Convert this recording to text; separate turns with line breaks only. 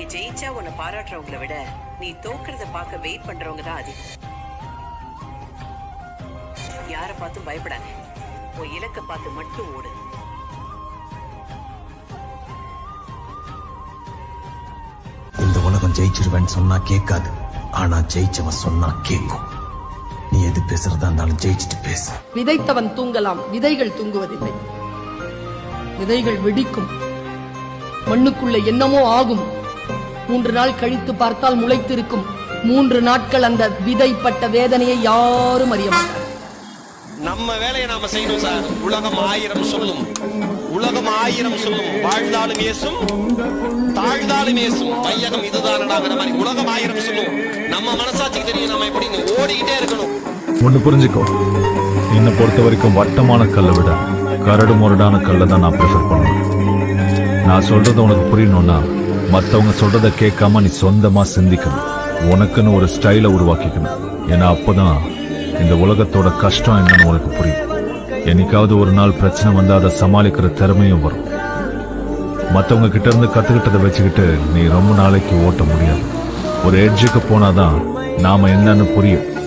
இங்க ஜெயிச்சா உன்னை பாராட்டுறவங்கள விட நீ தோக்குறத பார்க்க வெயிட் பண்றவங்க தான் அதிகம். யார பார்த்தும் பயப்படாத. உன் இலக்க பார்த்து மட்டும் ஓடு.
இந்த உலகம் ஜெயிச்சிருவேன்னு சொன்னா கேட்காது. ஆனா ஜெயிச்சவன் சொன்னா கேட்கும். நீ எது பேசுறதா இருந்தாலும் ஜெயிச்சுட்டு பேசு.
விதைத்தவன் தூங்கலாம். விதைகள் தூங்குவதில்லை. விதைகள் வெடிக்கும். மண்ணுக்குள்ள என்னமோ ஆகும். மூன்று நாள் கழித்து பார்த்தால் முளைத்திருக்கும். மூன்று நாட்கள் அந்த விதைப்பட்ட வேதனையை யாரும் அறிய மாட்டார்
நம்ம வேலையை நாம செய்யணும் சார். உலகம் ஆயிரம் சொல்லும். உலகம் ஆயிரம் சொல்லும். வாழ்ந்தாலும் ஏசும் தாழ்ந்தாலும் ஏசும் மையகம் இதுதானடாங்கிற மாதிரி உலகம் ஆயிரம் சொல்லும். நம்ம மனசாட்சிக்கு தெரியும் நம்ம எப்படின்னு ஓடிக்கிட்டே இருக்கணும்.
ஒன்று புரிஞ்சுக்கோ. என்னை பொறுத்த வரைக்கும் வட்டமான கல்லை விட கரடு முரடான கல்லை தான் நான் ப்ரிஃபர் பண்ணுவேன். நான் சொல்றது உனக்கு புரியணும்னா மற்றவங்க சொல்றத கேட்காம நீ சொந்தமா சிந்திக்கணும். உனக்குன்னு ஒரு ஸ்டைலை உருவாக்கிக்கணும். ஏன்னா அப்போதான் இந்த உலகத்தோட கஷ்டம் என்னன்னு உனக்கு புரியும். என்னைக்காவது ஒரு நாள் பிரச்சனை வந்தா அதை சமாளிக்கிற திறமையும் வரும். மற்றவங்க கிட்ட இருந்து கத்துக்கிட்டதை வச்சுக்கிட்டு நீ ரொம்ப நாளைக்கு ஓட்ட முடியாது. ஒரு எட்ஜுக்கு போனாதான் நாம என்னன்னு புரியும்.